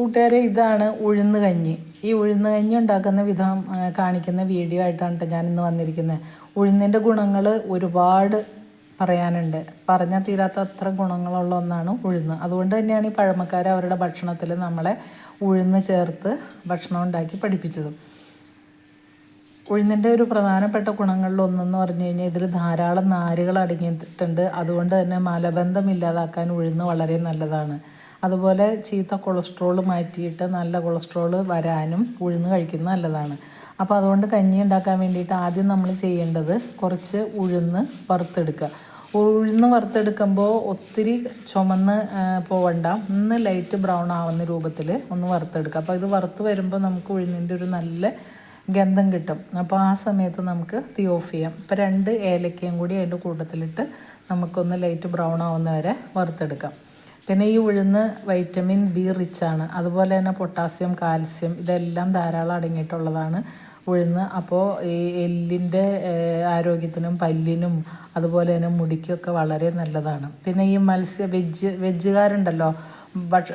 കൂട്ടുകാരെ ഇതാണ് ഉഴുന്ന് കഞ്ഞി. ഈ ഉഴുന്ന് കഞ്ഞി ഉണ്ടാക്കുന്ന വിധം കാണിക്കുന്ന വീഡിയോ ആയിട്ടാണ് കേട്ടോ ഞാനിന്ന് വന്നിരിക്കുന്നത് ഉഴുന്നിന്റെ ഗുണങ്ങൾ ഒരുപാട് പറയാനുണ്ട്. പറഞ്ഞാൽ തീരാത്ത അത്ര ഗുണങ്ങളുള്ള ഒന്നാണ് ഉഴുന്ന്. അതുകൊണ്ട് തന്നെയാണ് ഈ പഴമക്കാർ അവരുടെ ഭക്ഷണത്തിൽ നമ്മളെ ഉഴുന്ന് ചേർത്ത് ഭക്ഷണം ഉണ്ടാക്കി പഠിപ്പിച്ചതും. ഉഴുന്നിന്റെ ഒരു പ്രധാനപ്പെട്ട ഗുണങ്ങളിൽ ഒന്നെന്ന് പറഞ്ഞു കഴിഞ്ഞാൽ ഇതിൽ ധാരാളം നാരുകൾ അടങ്ങിയിട്ടുണ്ട്. അതുകൊണ്ട് തന്നെ മലബന്ധം ഇല്ലാതാക്കാൻ ഉഴുന്ന് വളരെ നല്ലതാണ്. അതുപോലെ ചീത്ത കൊളസ്ട്രോൾ മാറ്റിയിട്ട് നല്ല കൊളസ്ട്രോൾ വരാനും ഉഴുന്ന് കഴിക്കുന്നത് നല്ലതാണ്. അപ്പോൾ അതുകൊണ്ട് കഞ്ഞി ഉണ്ടാക്കാൻ വേണ്ടിയിട്ട് ആദ്യം നമ്മൾ ചെയ്യേണ്ടത് കുറച്ച് ഉഴുന്ന് വറുത്തെടുക്കുക. ഉഴുന്ന് വറുത്തെടുക്കുമ്പോൾ ഒത്തിരി ചുമന്ന് പോവണ്ട. ഒന്ന് ലൈറ്റ് ബ്രൗൺ ആവുന്ന രൂപത്തിൽ ഒന്ന് വറുത്തെടുക്കുക. അപ്പോൾ ഇത് വറുത്ത് വരുമ്പോൾ നമുക്ക് ഉഴുന്നിന്റെ ഒരു നല്ല ഗന്ധം കിട്ടും. അപ്പോൾ ആ സമയത്ത് നമുക്ക് തീ ഓഫ് ചെയ്യാം. അപ്പോൾ രണ്ട് ഏലക്കയും കൂടി അതിന്റെ കൂട്ടത്തിലിട്ട് നമുക്കൊന്ന് ലൈറ്റ് ബ്രൗൺ ആവുന്ന വരെ വറുത്തെടുക്കാം. പിന്നെ ഈ ഉഴുന്ന് വൈറ്റമിൻ ബി റിച്ച് ആണ്. അതുപോലെ തന്നെ പൊട്ടാസ്യം കാൽസ്യം ഇതെല്ലാം ധാരാളം അടങ്ങിയിട്ടുള്ളതാണ് ഉഴുന്ന്. അപ്പോൾ ഈ എല്ലിന്റെ ആരോഗ്യത്തിനും പല്ലിനും അതുപോലെ തന്നെ മുടിക്കൊക്കെ വളരെ നല്ലതാണ്. പിന്നെ ഈ മത്സ്യ വെജ് വെജുകാരുണ്ടല്ലോ ഭക്ഷ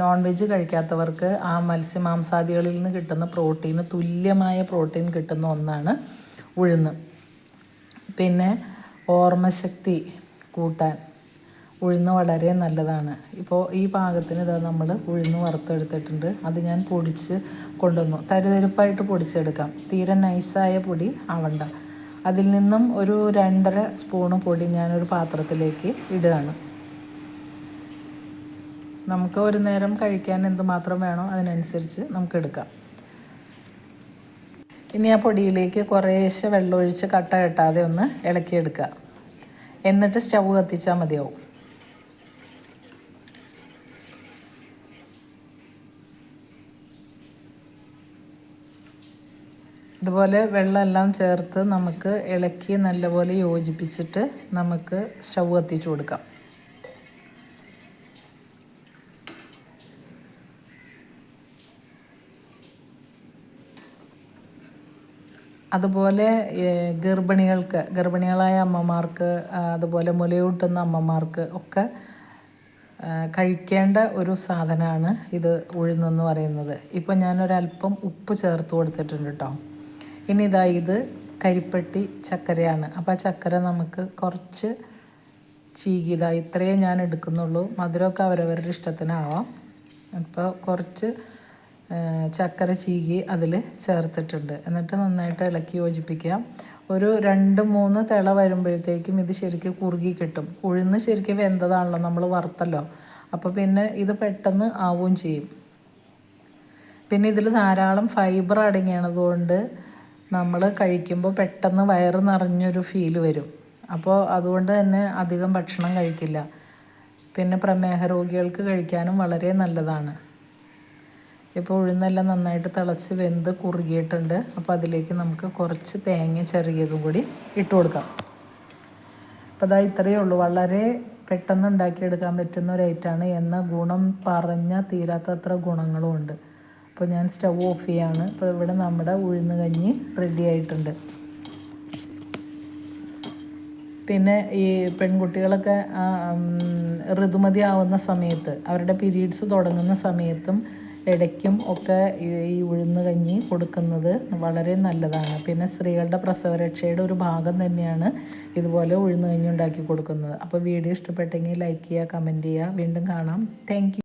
നോൺ വെജ് കഴിക്കാത്തവർക്ക് ആ മത്സ്യ മാംസാദികളിൽ നിന്ന് കിട്ടുന്ന പ്രോട്ടീന് തുല്യമായ പ്രോട്ടീൻ കിട്ടുന്ന ഒന്നാണ് ഉഴുന്ന്. പിന്നെ ഓർമ്മശക്തി കൂട്ടാൻ. ഉഴുന്ന് വളരെ നല്ലതാണ്. ഇപ്പോൾ ഈ പാകത്തിന് ഇതാ നമ്മൾ ഉഴുന്ന് വറുത്തെടുത്തിട്ടുണ്ട്. അത് ഞാൻ പൊടിച്ച് കൊണ്ടുവന്നു. തരിതരിപ്പായിട്ട് പൊടിച്ചെടുക്കാം. തീരെ നൈസായ പൊടി ആവണ്ട. അതിൽ നിന്നും ഒരു രണ്ടര സ്പൂണ് പൊടി ഞാനൊരു പാത്രത്തിലേക്ക് ഇടുകയാണ്. നമുക്ക് ഒരു നേരം കഴിക്കാൻ എന്തുമാത്രം വേണോ അതിനനുസരിച്ച് നമുക്ക് എടുക്കാം. ഇനി ആ പൊടിയിലേക്ക് കുറേശ്ശെ വെള്ളമൊഴിച്ച് കട്ട കെട്ടാതെ ഒന്ന് ഇളക്കിയെടുക്കുക. എന്നിട്ട് സ്റ്റവ് കത്തിച്ചാൽ മതിയാവും. ഇതുപോലെ വെള്ളമെല്ലാം ചേർത്ത് നമുക്ക് ഇളക്കി നല്ലപോലെ യോജിപ്പിച്ചിട്ട് നമുക്ക് സ്റ്റവ് കത്തിച്ചു കൊടുക്കാം. അതുപോലെ ഗർഭിണികൾക്ക് ഗർഭിണികളായ അമ്മമാർക്ക് അതുപോലെ മുലയൂട്ടുന്ന അമ്മമാർക്ക് ഒക്കെ കഴിക്കേണ്ട ഒരു സാധനമാണ് ഇത് ഉഴുന്നെന്ന് പറയുന്നത്. ഇപ്പോൾ ഞാനൊരല്പം ഉപ്പ് ചേർത്ത് കൊടുത്തിട്ടുണ്ട് കേട്ടോ ഇനി ഇതാ ഇത് കരിപ്പെട്ടി ചക്കരയാണ്. അപ്പോൾ ആ ചക്കര നമുക്ക് കുറച്ച് ചീകിത ഇത്രയേ ഞാൻ എടുക്കുന്നുള്ളൂ. മധുരമൊക്കെ അവരവരുടെ ഇഷ്ടത്തിനാവാം. അപ്പോൾ കുറച്ച് ചക്കര ചീകി അതിൽ ചേർത്തിട്ടുണ്ട്. എന്നിട്ട് നന്നായിട്ട് ഇളക്കി യോജിപ്പിക്കാം. ഒരു രണ്ട് മൂന്ന് തിള വരുമ്പോഴത്തേക്കും ഇത് ശരിക്കും കുറുകി കിട്ടും. ഉഴുന്ന് ശരിക്കും വെന്തതാണല്ലോ നമ്മൾ വറുത്തല്ലോ. അപ്പോൾ പിന്നെ ഇത് പെട്ടെന്ന് ആവുകയും ചെയ്യും. പിന്നെ ഇതിൽ ധാരാളം ഫൈബർ അടങ്ങിയതുകൊണ്ട് നമ്മൾ കഴിക്കുമ്പോൾ പെട്ടെന്ന് വയറ് നിറഞ്ഞൊരു ഫീൽ വരും. അപ്പോൾ അതുകൊണ്ട് തന്നെ അധികം ഭക്ഷണം കഴിക്കില്ല. പിന്നെ പ്രമേഹ രോഗികൾക്ക് കഴിക്കാനും വളരെ നല്ലതാണ്. ഇപ്പോൾ ഉഴുന്നെല്ലാം നന്നായിട്ട് തിളച്ച് വെന്ത് കുറുകിയിട്ടുണ്ട്. അപ്പോൾ അതിലേക്ക് നമുക്ക് കുറച്ച് തേങ്ങ ചെറിയതും കൂടി ഇട്ട് കൊടുക്കാം. അപ്പോൾ അതാ ഇത്രയേ ഉള്ളൂ. വളരെ പെട്ടെന്ന് ഉണ്ടാക്കിയെടുക്കാൻ പറ്റുന്ന ഒരു ഐറ്റമാണ് എന്ന ഗുണം പറഞ്ഞാൽ തീരാത്തത്ര ഗുണങ്ങളും ഉണ്ട്. അപ്പോൾ ഞാൻ സ്റ്റവ് ഓഫ് ചെയ്യാണ്. അപ്പോൾ ഇവിടെ നമ്മുടെ ഉഴുന്ന് കഞ്ഞി റെഡി ആയിട്ടുണ്ട്. പിന്നെ ഈ പെൺകുട്ടികളൊക്കെ ഋതുമതി ആവുന്ന സമയത്ത് അവരുടെ പീരീഡ്സ് തുടങ്ങുന്ന സമയത്തും ഇടയ്ക്കും ഒക്കെ ഈ ഉഴുന്ന് കഞ്ഞി കൊടുക്കുന്നത് വളരെ നല്ലതാണ്. പിന്നെ സ്ത്രീകളുടെ പ്രസവരക്ഷയുടെ ഒരു ഭാഗം തന്നെയാണ് ഇതുപോലെ ഉഴുന്ന് കഞ്ഞി ഉണ്ടാക്കി കൊടുക്കുന്നത്. അപ്പോൾ വീഡിയോ ഇഷ്ടപ്പെട്ടെങ്കിൽ ലൈക്ക് ചെയ്യുക കമന്റ് ചെയ്യുക. വീണ്ടും കാണാം. താങ്ക്